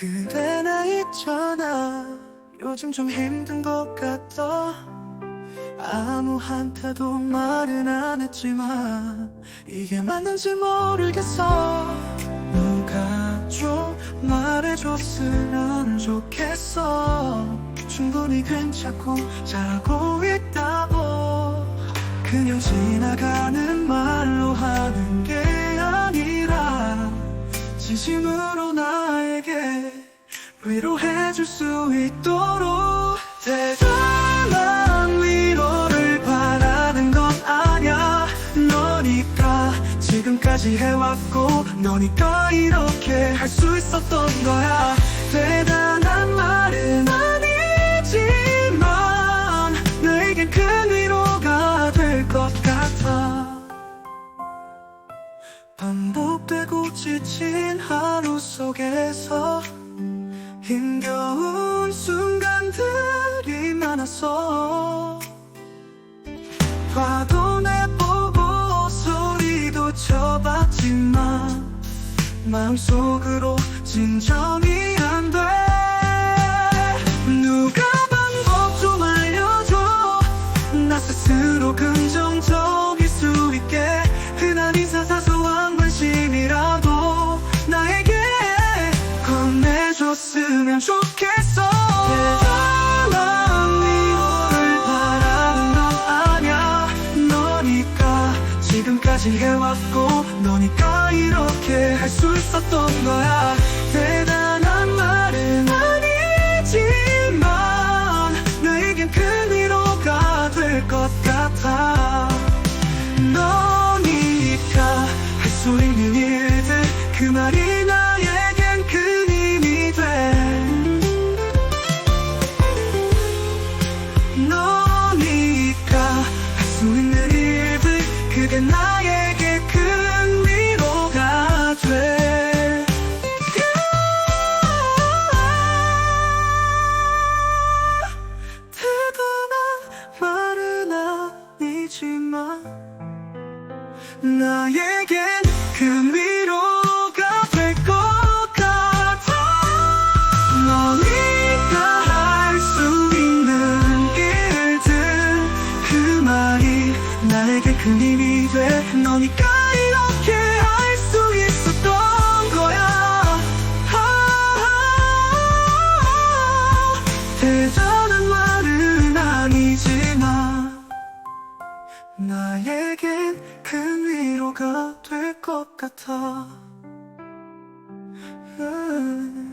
그대 나 있잖아 요즘 좀 힘든 것 같아. 아무 한테도 말은 안 했지만 이게 맞는지 모르겠어. 누가 좀 말해줬으면 좋겠어. 충분히 괜찮고 잘하고 있다고. 그냥 지나가는 말로 하는 게 아니라 진심으로 위로해 줄 수 있도록 대단한 위로를 바라는 건 아냐 너니까 지금까지 해왔고 너니까 이렇게 할 수 있었던 거야. 대단한 말은 아니지만 너에겐 큰 위로가 될 것 같아. 반복되고 지친 하루 속에서 힘겨운 순간들이 많았어 화도 내보고 소리도 쳐봤지만 마음속으로 진정이 건네줬으면 좋겠어. 대단한 위로를 바라는 건 아냐 너니까 지금까지 해왔고 너니까 이렇게 할 수 있었던 거야 나에겐 큰 위로가 될 것 같아. 너니까 할수 있는 일들 그 말이 나에게 큰 힘이 돼. 너니까 가 될 것 같아 음.